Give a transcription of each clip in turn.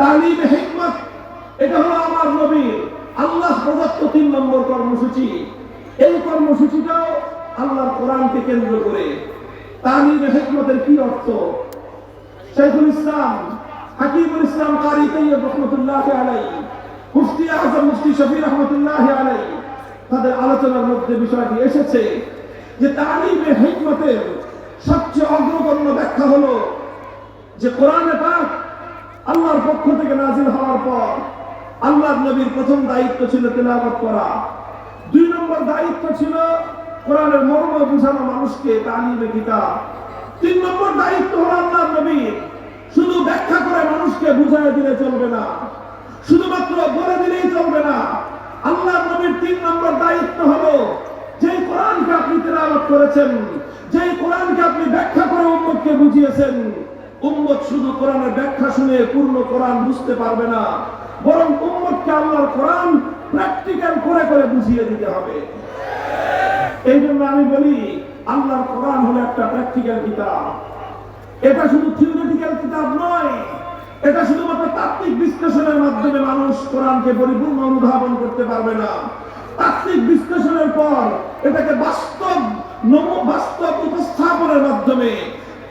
তালিম হিকমত। এটা হলো আমার নবীর আল্লাহ প্রদত্ত তিন নম্বর কর্মসূচি। এই কর্মসূচিটাও আল্লাহর কোরআনকে কেন্দ্র করে। তালিম হিকমতের কি অর্থ? শেখুল ইসলাম, হাকিমুল ইসলাম কারি তৈয়ব রহমতুল্লাহ আলাই মুফতি আজম, মুফতি শফি রহমতুল্লাহ আলাই তাদের আলোচনার মধ্যে বিষয়টি এসেছে যে তালিমে হিকমতের সবচেয়ে অগ্রগণ্য ব্যাখ্যা হলো যে কোরআনে পাক আল্লাহর পক্ষ থেকে নাজিল হওয়ার পর আল্লাহর নবীর প্রথম দায়িত্ব ছিল তেলাওয়াত করা। দুই নম্বর দায়িত্ব ছিল কোরআনের মর্ম বুঝানো মানুষকে তালিমে কিতাব। তিন নম্বর দায়িত্ব হলো আল্লাহর নবীর শুধু ব্যাখ্যা করে মানুষকে বুঝাই দিলে চলবে না। শুধুমাত্র বলে দিলেই চলবে না। আল্লাহর নবীর তিন নম্বর দায়িত্ব হলো যে কোরআনকে আপনি তেলাওয়াত করেছেন যে কোরআনকে আপনি ব্যাখ্যা করে উম্মতকে বুঝিয়েছেন উম্মত শুধু কোরআনের ব্যাখ্যা শুনে পূর্ণ কোরআন বুঝতে পারবে না, বরং উম্মতকে আল্লাহর কোরআন প্র্যাকটিক্যাল করে করে বুঝিয়ে দিতে হবে। এই জন্য আমি বলি, আল্লাহর কোরআন হলো একটা প্র্যাকটিক্যাল কিতাব। এটা শুধু থিওরিটিক্যাল কিতাব নয়, এটা শুধুমাত্র তাত্ত্বিক বিশ্লেষণের মাধ্যমে মানুষ কোরআনকে পরিপূর্ণ অনুধাবন করতে পারবে না। তাত্ত্বিক বিশ্লেষণের পর এটাকে বাস্তব নম, বাস্তব উপস্থাপনের মাধ্যমে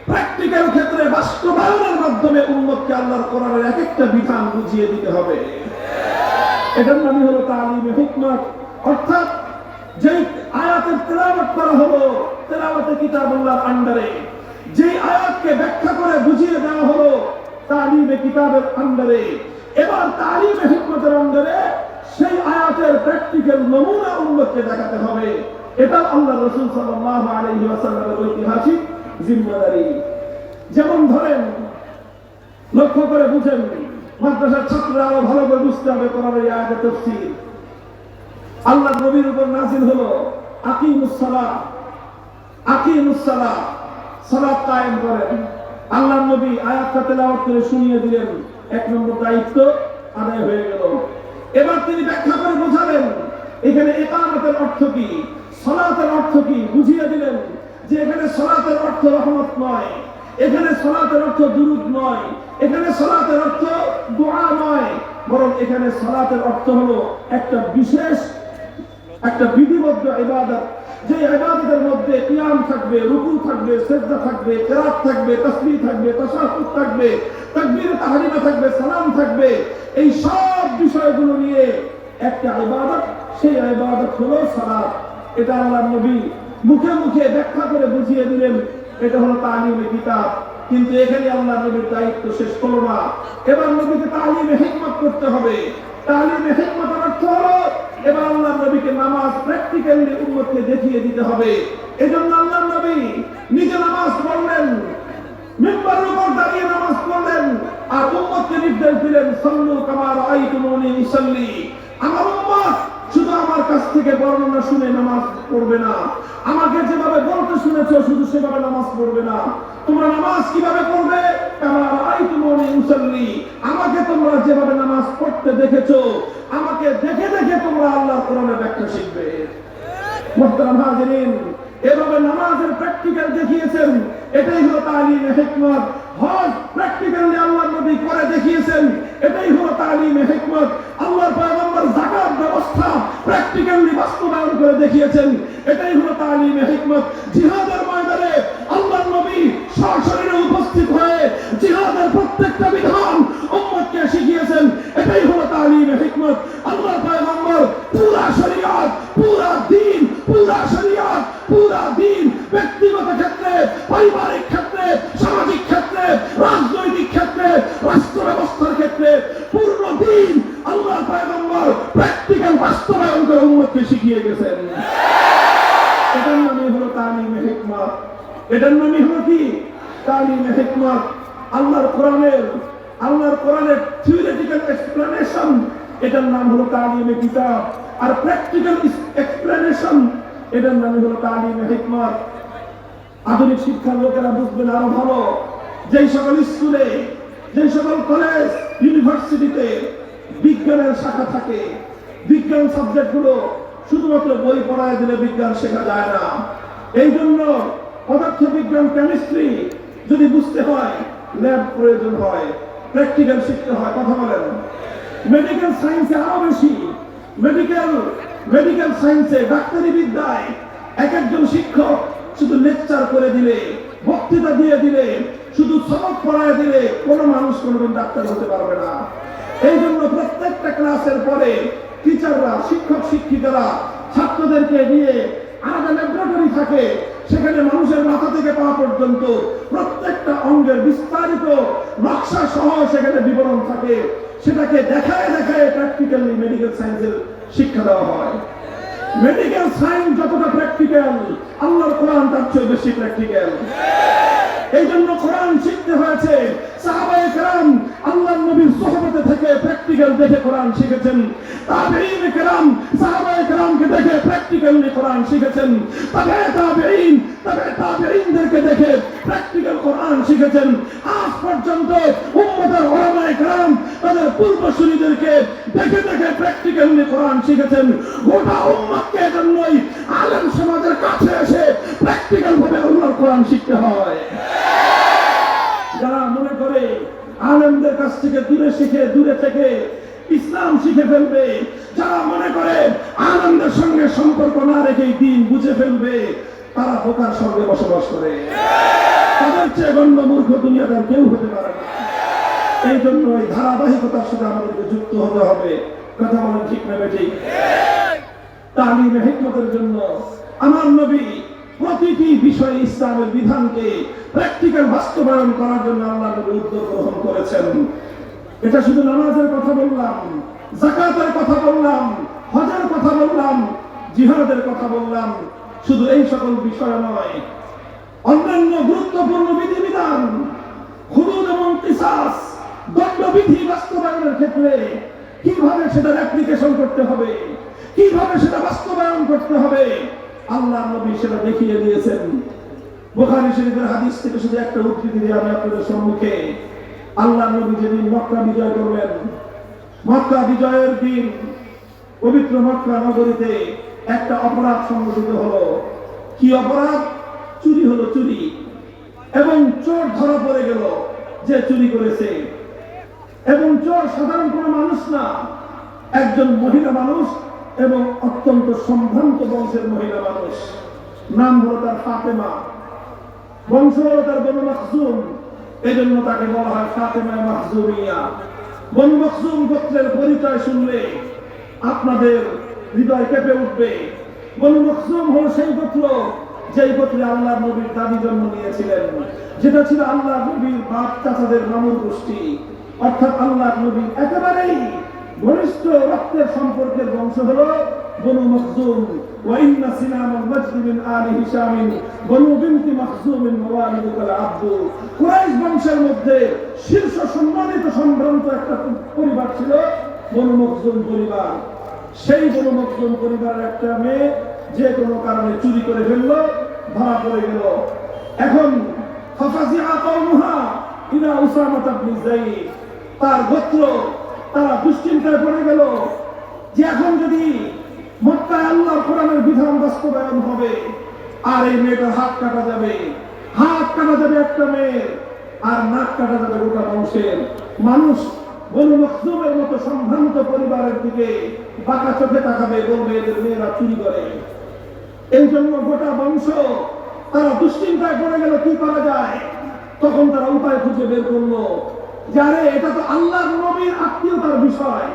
প্র্যাকটিক্যাল ক্ষেত্রে বাস্তবায়নের মাধ্যমে উন্মতকে আল্লাহর কোরআনের এক একটা বিধান বুঝিয়ে দিতে হবে। এটার নামই হলো তালিমে হিকমত। অর্থাৎ যে আয়াতের তেলাওয়াত করা হলো, তেলাওয়াতে কিতাবুল্লাহর আন্ডারে। যে আয়াতকে ব্যাখ্যা করে বুঝিয়ে দেওয়া হলো, তালিমে কিতাবের আন্ডারে। এবার তালিমে হিকমতের আন্ডারে সেই আয়াতের প্র্যাকটিক্যাল নমুনা উন্মতকে দেখাতে হবে। এটা আল্লাহ রসুল সাল্লাল্লাহু আলাইহি ওয়াসাল্লামের ঐতিহাসিক জিম্মাদারি। যেমন ধরেন, লক্ষ্য করে বুঝেন, মাদ্রাসার ছাত্ররা আরও ভালো করে বুঝতে হবে কোরআনের আল্লাহ নবীর উপর নাজিল হলো সালাত কায়েম করেন। আল্লাহ নবী আয়াতটা তেলাওয়াত করে শুনিয়ে দিলেন। এক নম্বর দায়িত্ব আদায় হয়ে গেল। এবার তিনি ব্যাখ্যা করে বোঝালেন, এখানে একামতের অর্থ কি? সলাতের অর্থ কি? বুঝিয়ে দিলেন যে এখানে সলাতের অর্থ রহমত নয়, এখানে সলাতের অর্থ দুরুদ নয়, এখানে সলাতের অর্থ দোয়া নয়, বরং এখানে সলাতের অর্থ হলো একটা বিশেষ, একটা বিধিবদ্ধ ইবাদত। যে ইবাদতের মধ্যে কিয়াম থাকবে, রুকু থাকবে, সেজদা থাকবে কেরাত থাকবে, তাসবিহ থাকবে, তাশাহুদ থাকবে, তাকবীর তাহরিমা থাকবে, সালাম থাকবে, এই সব বিষয়গুলো নিয়ে একটা ইবাদত, সেই ইবাদত হলো সালাত। এটা আল্লাহর নবী মুখে মুখে ব্যাখ্যা করে বুঝিয়ে দিলেন, এটা হলো তালিমে কিতাব। কিন্তু এখানে আল্লাহ নবীর দায়িত্ব শেষ করল না। এবার নবীকে তালিমে হিকমত করতে হবে। তালিমে হিকমতের অর্থ হলো এবার আল্লাহ নবীকে নামাজ প্র্যাকটিক্যালি উম্মতকে দেখিয়ে দিতে হবে। এজন্য আল্লাহ নবী নিজে নামাজ পড়লেন, মিম্বারের উপর দাঁড়িয়ে নামাজ পড়লেন, আর উম্মতকে নির্দেশ দিলেন, সল্লু কামার আইতুমুনি ইসাল্লি আমার উম্মত আমার কাছ থেকে বর্ণনা শুনে নামাজ পড়বে না। আমাকে যেভাবে বলতে শুনেছো, শুধু সেভাবে নামাজ পড়বে না। তোমরা নামাজ কীভাবে পড়বে? আমাকে তোমরা যেভাবে নামাজ পড়তে দেখেছ, আমাকে দেখে দেখে তোমরা আল্লাহর কোরআনের ব্যাখ্যা শিখবে। এভাবে নামাজের প্র্যাকটিক্যাল দেখিয়েছেন। এটাই হলো তালিমে হিকমত হজ প্র্যাকটিক্যালি আল্লাহ নবী করে দেখিয়েছেন। এটাই হলো তালিমে হিকমত। আল্লাহর পয়গম্বর জাকাত ব্যবস্থা প্র্যাকটিক্যালি বাস্তবায়ন করে দেখিয়েছেন। এটাই হলো তালিমে হিকমত। জিহাদের এটার নাম হলো তালিমে কিতাব। আর প্র্যাকটিক্যাল এক্সপ্লেনেশন এটার নাম হলো তালিমে হিকমত। আধুনিক শিক্ষার লোকেরা বুঝবেন আরও ভালো। যেই সকল স্কুলে, যেই সকল কলেজ ইউনিভার্সিটিতে বিজ্ঞানের শাখা থাকে, বিজ্ঞান সাবজেক্টগুলো শুধুমাত্র বই পড়ায় দিলে বিজ্ঞান শেখা যায় না। এই জন্য পদার্থ বিজ্ঞান কেমিস্ট্রি যদি বুঝতে হয় ল্যাব প্রয়োজন হয় প্র্যাকটিক্যাল শিখতে হয়। কথা বলেন। মেডিকেল সায়েন্সে আরও বেশি। মেডিকেল মেডিকেল সায়েন্সে ডাক্তারি বিদ্যায় এক একজন শিক্ষক শুধু লেকচার করে দিলে, বক্তৃতা দিয়ে দিলে, শুধু সবক পড়ায় দিলে কোনো মানুষ কোনোদিন ডাক্তার হতে পারবে না। এই জন্য প্রত্যেকটা ক্লাসের পরে টিচাররা শিক্ষক শিক্ষিকারা ছাত্রদেরকে নিয়ে আলাদা ল্যাবরেটরি থাকে। সেখানে মানুষের মাথা থেকে পা পর্যন্ত প্রত্যেকটা অঙ্গের বিস্তারিত নকশা সহ সেখানে বিবরণ থাকে। সেটাকে দেখায় দেখায় প্র্যাকটিক্যালি মেডিকেল সায়েন্সের শিক্ষা দেওয়া হয়। মেডিকেল সায়েন্স যতটা প্র্যাকটিক্যাল আল্লাহর কোরআন তার চেয়ে বেশি প্র্যাকটিক্যাল এই জন্য কোরআন শিখতে হয়েছে। সাহাবায়ে কেরাম আল্লাহর নবীর সোহবতে থেকে প্র্যাকটিক্যাল দেখে কোরআন শিখেছেন। তাবেঈন কেরাম সাহাবায়ে কেরামকে দেখে প্র্যাকটিক্যালি কোরআন শিখেছেন। তবে তাবেঈন তবে তাবেঈনদেরকে দেখে প্র্যাকটিক্যাল কোরআন শিখেছেন। আজ পর্যন্ত উম্মতের ওলামায়ে তাদের পূর্বসূরীদেরকে দেখে দেখে প্র্যাকটিক্যালি কোরআন শিখেছেন। গোটা উম্মতকে আলেম সমাজের কাছে এসে প্র্যাকটিক্যাল ভাবে আল্লাহর কোরআন শিখতে হয়। যারা মনে করে আলেমদের কাছ থেকে দূরে শিখে, দূরে থেকে ইসলাম শিখে ফেলবে ফেলবে, তারা বোকার সঙ্গে বসবাস করে। তাদের চেয়ে গণ্য মূর্খ দুনিয়াদার কেউ হতে পারে না। এই জন্য এই ধারাবাহিকতার সাথে আমাদেরকে যুক্ত হতে হবে। কথা বলেন ঠিক নেবে ঠিক তালিমে হিকমতের জন্য আমার নবী প্রতিটি বিষয়ে ইসলামের বিধানকে প্র্যাকটিক্যাল বাস্তবায়ন করার জন্য আল্লাহ নবী উদ্যোগ গ্রহণ করেছেন। এটা শুধু নামাজের কথা বললাম জাকাতের কথা বললাম, হজের কথা বললাম, জিহাদের কথা বললাম শুধু এই সকল বিষয় নয়, অন্যান্য গুরুত্বপূর্ণ বিধিবিধান, হুদুদ এবং কিসাস, দণ্ডবিধি বাস্তবায়নের ক্ষেত্রে কীভাবে সেটার অ্যাপ্লিকেশন করতে হবে, কীভাবে সেটা বাস্তবায়ন করতে হবে, আল্লাহ নবী সেটা দেখিয়ে দিয়েছেন। বোখারি শরীফের হাদিস থেকে শুধু একটা উদ্ধৃতি দিয়ে আমি আপনাদের সম্মুখে, আল্লাহ নবী যেদিন মক্কা বিজয় করলেন, মক্কা বিজয়ের দিন পবিত্র মক্কা নগরীতে একটা অপরাধ সংঘটিত হলো। কি অপরাধ? চুরি হলো চুরি। এবং চোর ধরা পড়ে গেল যে চুরি করেছে। এবং চোর সাধারণ কোনো মানুষ না। একজন মহিলা মানুষ এবং অত্যন্ত সম্ভ্রান্ত বংশের মহিলা মানুষ। নাম হলো তার ফাতেমা। বংশ হলো তার বনু মখজুম। এই জন্য তাকে বলা হয় ফাতেমা মখজুমিয়া। বনু মখজুম গোত্রের পরিচয় শুনলে আপনাদের হৃদয় কেঁপে উঠবে বনু মখজুম হলো সেই গোত্র যেই গোত্রে আল্লাহ নবীর দাবি জন্ম নিয়েছিলেন যেটা ছিল আল্লাহ নবীর বাপ চাচাদের মামুর গোষ্ঠী অর্থাৎ আল্লাহ নবীর একেবারেই ঘনিষ্ঠ রক্তের সম্পর্কের বংশ হলো বনু মখজুম وإن سنام المجد من آل هشام بنو بنت مخزوم موالد العبد কুরাইশ বংশের মধ্যে শীর্ষ সম্মানিত সম্ভ্রান্ত একটা পরিবার ছিল বনু মখজুম পরিবার সেই মখজুম পরিবারের একটা মেয়ে যে কোনো কারণে চুরি করে ফেলল, ধরা পড়ে গেল। এখন তার গোত্র, তারা দুশ্চিন্তায় পড়ে গেল যে এখন যদি মক্কায় আল্লাহর কোরআনের বিধান বাস্তবায়ন হবে, আর এই মেয়েটার হাত কাটা যাবে। হাত কাটা যাবে একটা মেয়ে আর নাক কাটা যাবে গোটা বংশের মানুষ বনু মখজুমের মতো সম্ভ্রান্ত পরিবারের দিকে বাঁকা চোখে তাকাবে, বলবে, এদের মেয়েরা চুরি করে। এই জন্য গোটা বংশ তারা দুশ্চিন্তায় পড়ে গেল, কি করা যায়? তখন তারা উপায় খুঁজে বের করল। যে আরে এটা তো আল্লাহর নবীর আত্মীয়তার বিষয়।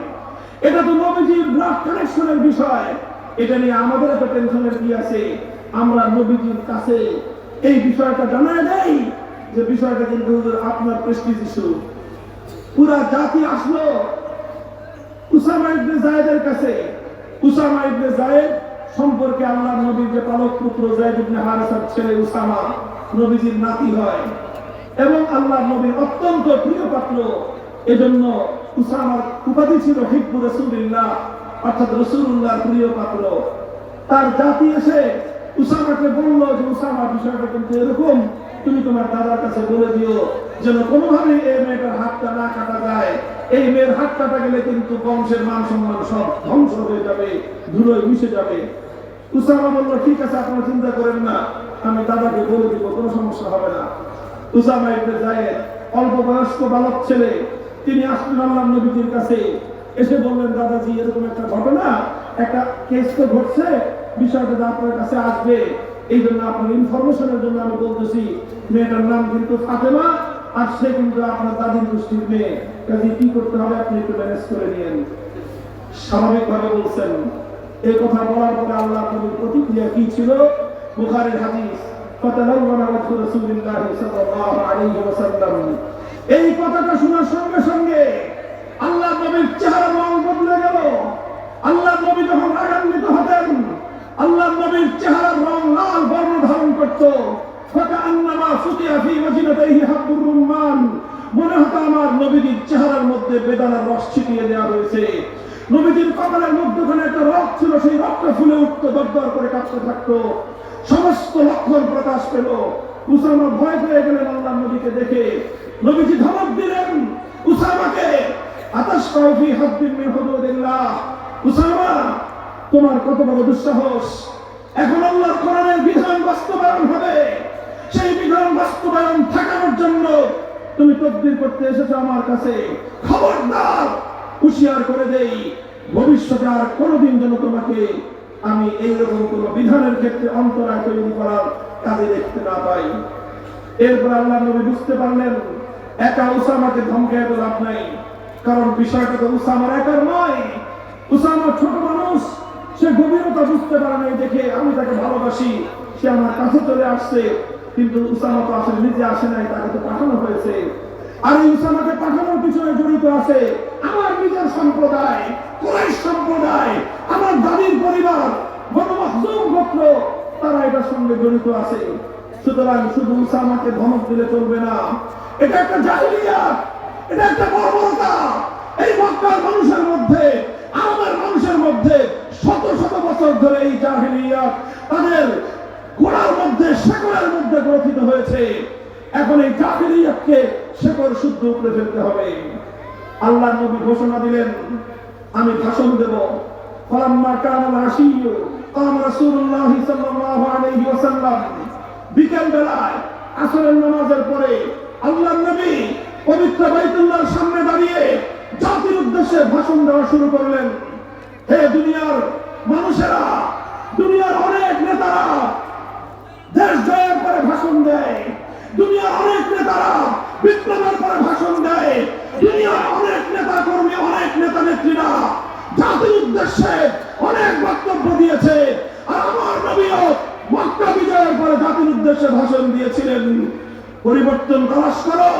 এটা তো নবীজির ব্লাড কানেকশনের বিষয়। এটা নিয়ে আমাদের এত টেনশনের কি আছে? আমরা নবীজির কাছে এই বিষয়টা জানায় দেই যে বিষয়টা কিন্তু আপনার প্রেস্টিজ ইস্যু পুরা জাতি আসলো উসামা ইবনে জায়েদের কাছে, উসামা ইবনে সম্পর্কে নবীর যে পালক পুত্র ইবনে হারেসার ছেলে উসামা, নবীজির নাতি হয়। এবং নবীর অত্যন্ত প্রিয় পাত্র। এজন্য উসামার উপাধি ছিল হিব্বু রসুলিল্লাহ, অর্থাৎ প্রিয় পাত্র। তার জাতি এসে উসামাকে বলল যে, উসামা, বিষয়টা কিন্তু এরকম, তুমি তোমার দাদার কাছে বলে দিও, যেন কোনোভাবে এই মেয়েটার হাতটা না কাটা এই মেয়ের হাত কাটা গেলে কিন্তু বংশের মান সম্মান সব ধ্বংস হয়ে যাবে, ধুলোয় মিশে যাবে। উসামা বলল, ঠিক আছে, আপনারা চিন্তা করেন না, আমি দাদাকে বলে দিব, কোনো সমস্যা হবে না। উসামা ইবনে জায়েদ অল্প বয়স্ক বালক ছেলে, তিনি আসলেন আল্লাহ নবীজির কাছে। এসে বললেন, দাদাজি, এরকম একটা ঘটনা, একটা কেস তো ঘটছে, বিষয়টা আপনার কাছে আসবে। এই জন্য আপনার ইনফরমেশনের জন্য আমি বলতেছি, মেয়েটার নাম কিন্তু ফাতেমা সে কিন্তু আপনার দাদির গোষ্ঠীর মেয়ে কাজে কি করতে হবে আপনি একটু ম্যানেজ করে নিয়েন। স্বাভাবিকভাবে বলছেন এই কথা বলার পরে আল্লাহ নবীর প্রতিক্রিয়া কি ছিল? বুখারীর হাদিস এই কথাটা শোনার সঙ্গে সঙ্গে আল্লাহ নবীর চেহারা রং বদলে গেল। আল্লাহ নবী যখন রাগান্বিত হতেন আল্লাহ নবীর চেহারার রং লাল বর্ণ ধারণ করত। ফুতিয়া ফি ওয়াজনাতিহি হাব্বুর রুম্মান মনে হতো আমার নবীজির চেহারার মধ্যে বেদানার রস ছিটিয়ে দেওয়া হয়েছে নবীজির কপালের মধ্যখানে একটা রক ছিল, সেই রক্ত ফুলে উঠতো, দরদর করে কাঁপতে থাকতো। সমস্ত লক্ষণ প্রকাশ পেল। উসামা ভয় পেয়ে গেলেন আল্লাহ নবীকে দেখে। নবীজি ধমক দিলেন, উসামাকে, আতাশ কাউফি হাদ্দিন মিন হুদুদিল্লাহ। উসামা, তোমার কত বড় দুঃসাহস। এখন আল্লাহর কোরআনের বিধান বাস্তবায়ন হবে। সেই বিধান বাস্তবায়ন ঠেকানোর জন্য তুমি তদবির করতে এসেছ আমার কাছে। খবরদার, হুঁশিয়ার করে দেই, ভবিষ্যতে আর কোনোদিন যেন তোমাকে আমি এইরকম কোন বিধানের ক্ষেত্রে অন্তরায় তৈরি করার কাজে দেখতে না পাই। এরপর আল্লাহ নবী বুঝতে পারলেন, একা উসামাকে ধমকে এত লাভ নাই। কারণ বিষয়টা তো উসামার একার নয়। উসামা ছোট মানুষ, সে গভীরতা বুঝতে পারে নাই দেখে আমি তাকে ভালোবাসি, সে আমার কাছে চলে আসছে। কিন্তু উসামা তো আসলে নিজে আসে নাই, তাকে তো পাঠানো হয়েছে। আর এই উসামাকে পাঠানোর পিছনে জড়িত আছে আমার নিজের সম্প্রদায়, কুরাইশ সম্প্রদায়, আমার দাদির পরিবার গোত্র, তারা এটার সঙ্গে জড়িত আছে। সুতরাং শুধু উসামাকে ধমক দিলে চলবে না। এটা একটা জাহিলিয়াত এটা একটা বর্বরতা। এই মক্কার মানুষের মধ্যে, আমাদের মানুষের মধ্যে শত শত বছর ধরে এই জাহিলিয়াত তাদের গোড়ার মধ্যে শেকড়ের মধ্যে গ্রথিত হয়েছে। এখন এই জাহিলিয়াতকে শেকড় শুদ্ধ উপরে ফেলতে হবে। আল্লাহ নবী ঘোষণা দিলেন, আমি ভাষণ দেব। ফলাম্মা সাল্লাল্লাহু আলাইহি ওয়াসাল্লাম। বিকেল বেলায় আসরের নামাজের পরে আল্লাহ নবী পবিত্র বাইতুল্লাহর সামনে দাঁড়িয়ে জাতির উদ্দেশ্যে ভাষণ দেওয়া শুরু করলেন। হে দুনিয়ার মানুষেরা, দুনিয়ার অনেক নেতারা দেশ জয়ের পরে ভাষণ দেয়। দুনিয়ার অনেক নেতারা বিপ্লবের পরে ভাষণ দেয়। দুনিয়ার অনেক নেতা কর্মী অনেক নেতা নেত্রীরা জাতির উদ্দেশ্যে অনেক বক্তব্য দিয়েছে। আর আমার নবীও মক্কা বিজয়ের পরে জাতির উদ্দেশ্যে ভাষণ দিয়েছিলেন। পরিবর্তন তালাশ করো,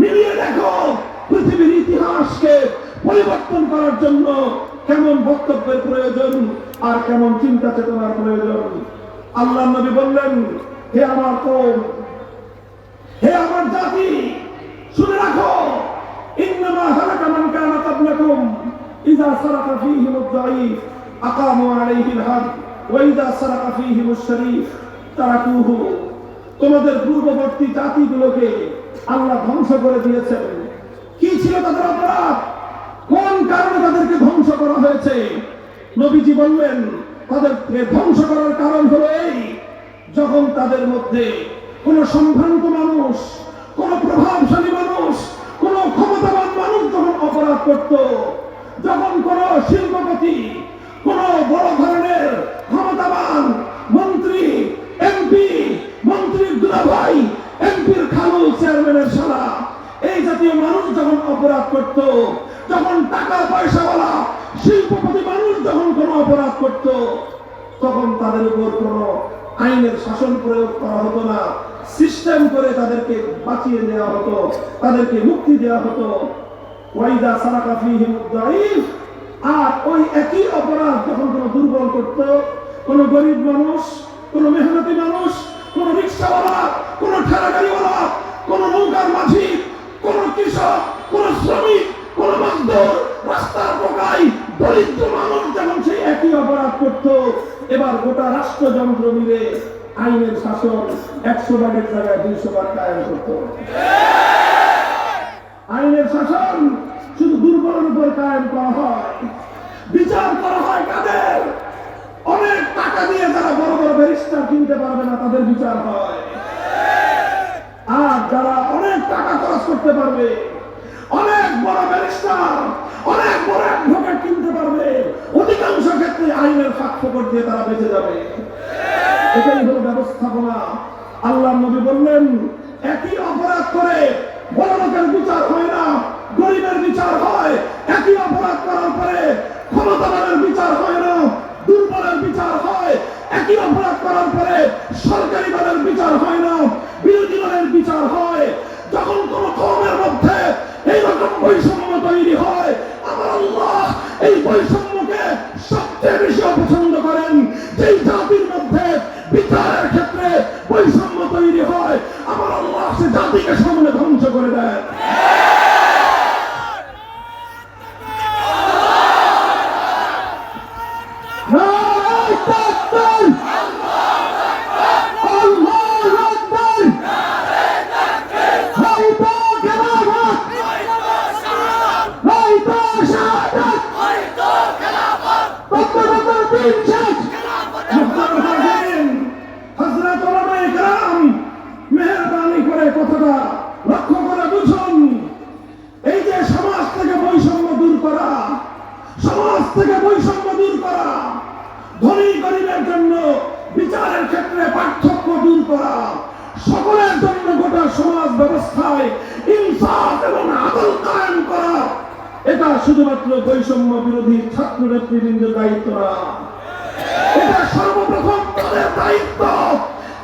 মিলিয়ে দেখো পৃথিবীর ইতিহাসকে পরিবর্তন করার জন্য কেমন বক্তব্যের প্রয়োজন আর কেমন চিন্তা চেতনার প্রয়োজন। আল্লাহ নবী বললেন, হে আমার কম, হে আমার জাতি, শুনে রাখো, ইন্নামা হালাকা মান কানা ক্বাবলাকুম, ইযা সারাকা ফীহিম আদ-দাঈফ আকামু আলাইহি আল-হাদ ওয়া ইযা সারাকা আশ-শরীফ তারাকুহু, তোমাদের পূর্ববর্তী জাতিগুলোকে আল্লাহ ধ্বংস করে দিয়েছেন। কি ছিল তাদের অপরাধ? কোন কারণে তাদেরকে ধ্বংস করা হয়েছে? নবীজি বললেন তাদেরকে ধ্বংস করার কারণ হলো এই, যখন তাদের মধ্যে কোন সম্ভ্রান্ত মানুষ, কোন প্রভাবশালী মানুষ, কোন ক্ষমতাবান মানুষ যখন অপরাধ করত, যখন কোন শিল্পপতি, কোন বড় ধরনের ক্ষমতাবান মন্ত্রী, এমপি, মন্ত্রীর দুলাভাই, এমপির খালু চেয়ারম্যানের সালা এই জাতীয় মানুষ যখন অপরাধ করত, যখন টাকা পয়সাওয়ালা শিল্পপতি মানুষ যখন কোনো অপরাধ করত, তখন তাদের উপর কোনো আইনের শাসন প্রয়োগ করা হতো না। সিস্টেম করে তাদেরকে বাঁচিয়ে দেওয়া হতো, তাদেরকে মুক্তি দেওয়া হতো। ওয়াইদা সারাকা ফিহিম আর ওই একই অপরাধ যখন কোনো দুর্বল করত, কোন গরিব মানুষ, কোন মেহনতি মানুষ, কোন রিক্সাওয়ালা, কোন ঠেলাগাড়িওয়ালা, কোন নৌকার মাঝি, কোন কৃষক, কোন শ্রমিক, কোন মজদুর রাস্তার পোকাই দরিদ্র মানুষ যখন সেই একই অপরাধ করত, এবার গোটা রাষ্ট্রযন্ত্র মিলে আইনের শাসন একশো ভাগের জায়গায়, দুইশো ভাগ কায়েম করত। আইনের শাসন শুধু দুর্বলের উপর কায়েম করা হয়, বিচার করা হয় কাদের? অনেক টাকা দিয়ে যারা বড় বড় ব্যারিস্টার কিনতে পারবে না, তাদের বিচার হয়। আর যারা অনেক টাকা খরচ করতে পারবে, অনেক বড় ব্যারিস্টার, অনেক বড় অ্যাডভোকেট ক্ষেত্রে আইনের ফাঁক দিয়ে তারা বেঁচে যাবে। এটাই হলো ব্যবস্থাপনা। আল্লাহ নবী বললেন, একই অপরাধ করে বড় বিচার হয় না, গরিবের বিচার হয়। একই অপরাধ করার পরে ক্ষমতাবানের বিচার হয় না, দুর্বলের বিচার হয়। একই অপরাধ করার পরে সরকারি দলের বিচার হয় না, বিরোধী দলের বিচার হয়। যখন কোন কমের মধ্যে এইরকম বৈষম্য তৈরি হয়, আমার আল্লাহ এই অপছন্দ করেন যেই জাতির মধ্যে বিচারের ক্ষেত্রে বৈষম্য তৈরি হয় আমার আল্লাহ সে জাতিকে সামনে ধ্বংস করে দেয় নারায় তাকবীর! আল্লাহু আকবার! হাইতো খেলাফত! হাইতো শাহাদাত! বক্তব্য দিন শেষ! মুহতারাম হাজিরিন, হযরত ওলামায়ে কেরাম, মেহেরবানি করে কথাটা লক্ষ্য করে বুঝুন এই যে সমাজ থেকে বৈষম্য দূর করা সমাজ থেকে বৈষম্য দূর করা। ধনী গরিবের জন্য বিচারের ক্ষেত্রে পার্থক্য দূর করা। সকলের জন্য গোটা সমাজ ব্যবস্থায় ইনসাফ এবং আদল কায়েম করা। এটা শুধুমাত্র বৈষম্য বিরোধী ছাত্র নেতৃবৃন্দের দায়িত্ব না। এটা সর্বপ্রথম তাদের দায়িত্ব।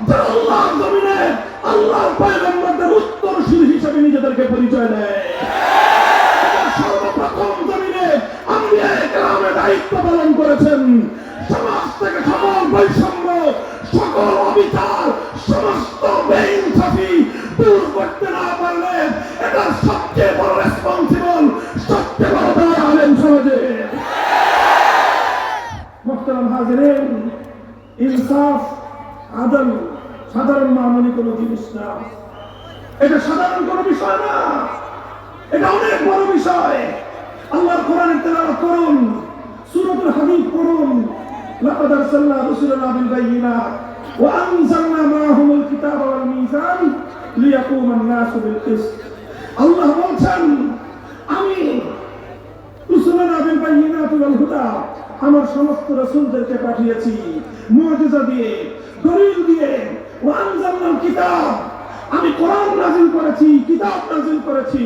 যে আল্লাহ জমিনে আল্লাহর পয়গম্বরদের উত্তরসূরি হিসেবে নিজেদেরকে পরিচয় দেয়। সর্বপ্রথম দায়িত্ব পালন করেছেন। সমাজ থেকে সকল বৈষম্য ওয়া আনজালনা মাআহুমুল কিতাবা ওয়াল মিজান লিয়াকুমা আন-নাসু বিল কিসত আল্লাহ বলছেন আমি রুসুলানা বিল বায়িনাত ওয়াল হুদা আমার সমস্ত রাসূলদেরকে পাঠিয়েছি। মুআজিজা দিয়ে দলিল দিয়ে ওয়া কিতাব আমি কোরআন নাজিল করেছি, কিতাব নাজিল করেছি।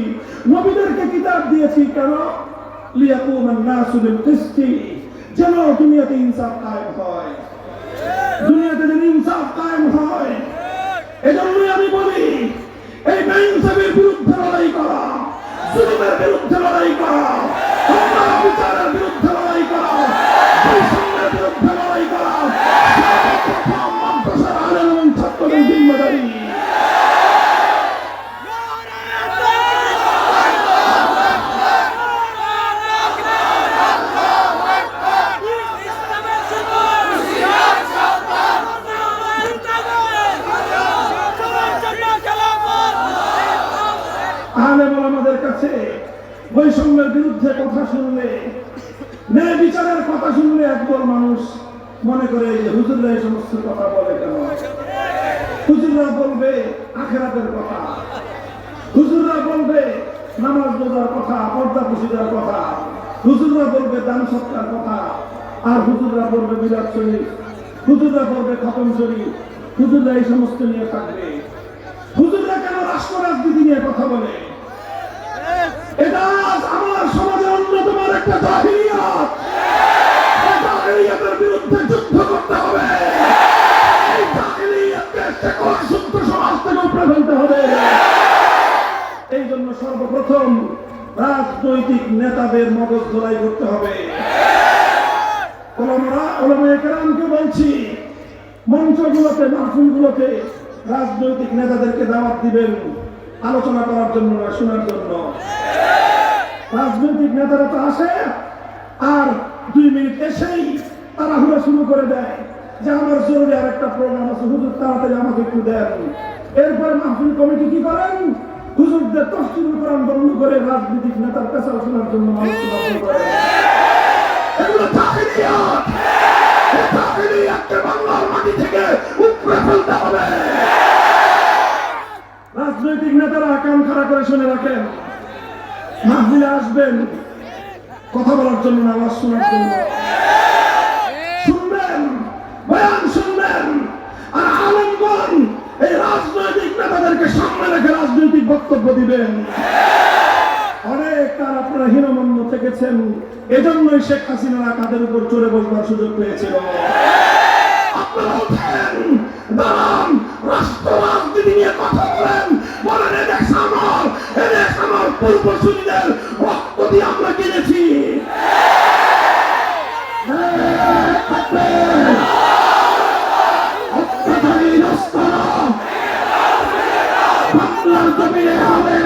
নবীদেরকে কিতাব দিয়েছি কেন? লিয়াকুমান নাসু বিল কিসতি যেন দুনিয়াতে ইনসাফ কায়েম হয়। দুনিয়াতে যেন ইনসাফ কায়েম হয়। এজন্যই আমি বলি, এই বেইনসাফের বিরুদ্ধে লড়াই করা, জুলুমের বিরুদ্ধে লড়াই করা অন্যায় বিচারের বিরুদ্ধে লড়াই করা, বৈষম্যের বিরুদ্ধে লড়াই করা সর্বপ্রথম মাদ্রাসার আলেম এবং ছাত্রদের জিম্মেদারি আলেম আমাদের কাছে বৈষম্যের বিরুদ্ধে কথা শুনলে ন্যায় বিচারের কথা শুনলে একদল মানুষ মনে করে যে হুজুররা এই সমস্ত কথা বলে কেন হুজুররা বলবে আখেরাতের কথা হুজুররা বলবে নামাজ রোজার কথা পর্দা পুষিদার কথা হুজুররা বলবে দান সৎকার কথা আর হুজুররা বলবে বিরাট শরীফ, হুজুররা বলবে খতম শরীফ, হুজুররা এই সমস্ত নিয়ে থাকবে। হুজুররা কেন রাষ্ট্র রাজনীতি নিয়ে কথা বলে? এটা আমার সমাজের অন্যতম একটা জাহিলিয়াত। এই বিরুদ্ধে যুদ্ধ করতে হবে। এই জন্য সর্বপ্রথম রাজনৈতিক নেতাদের মগজ ধরাই করতে হবে। রাজনৈতিক নেতাদেরকে দাওয়াত দিবেন, আলোচনা করার জন্য না, শোনার জন্য। রাজনৈতিক নেতারা তো আসে, আর দুই মিনিট এসেই তাড়াহুড়া শুরু করে দেয়, যে আমার জরুরি আর একটা প্রোগ্রাম আছে, হুজুর তাড়াতাড়ি আমাকে একটু দেন। এরপরে মাহফিল কমিটি কি করেন? হুজুরদের তফসিল কোরআন বন্ধ করে রাজনৈতিক নেতার পেশাল শোনার জন্য মানুষকে করে রাজনৈতিক নেতারা কান খাড়া করে শুনে রাখেন। মাহফিলে আসবেন। কথা বলার জন্য আওয়াজ শোনার জন্য। শুনবেন, বয়ান শুনবেন। আর আলমগণ এই রাজনৈতিক নেতাদেরকে সামনে রেখে রাজনৈতিক বক্তব্য দিবেন। অনেক তার আপনারা হীনমন্য থেকেছেন এজন্যই শেখ হাসিনারা কাদের উপর চড়ে বসবার সুযোগ আমরা কিনেছি। বাংলার জমিনে হবে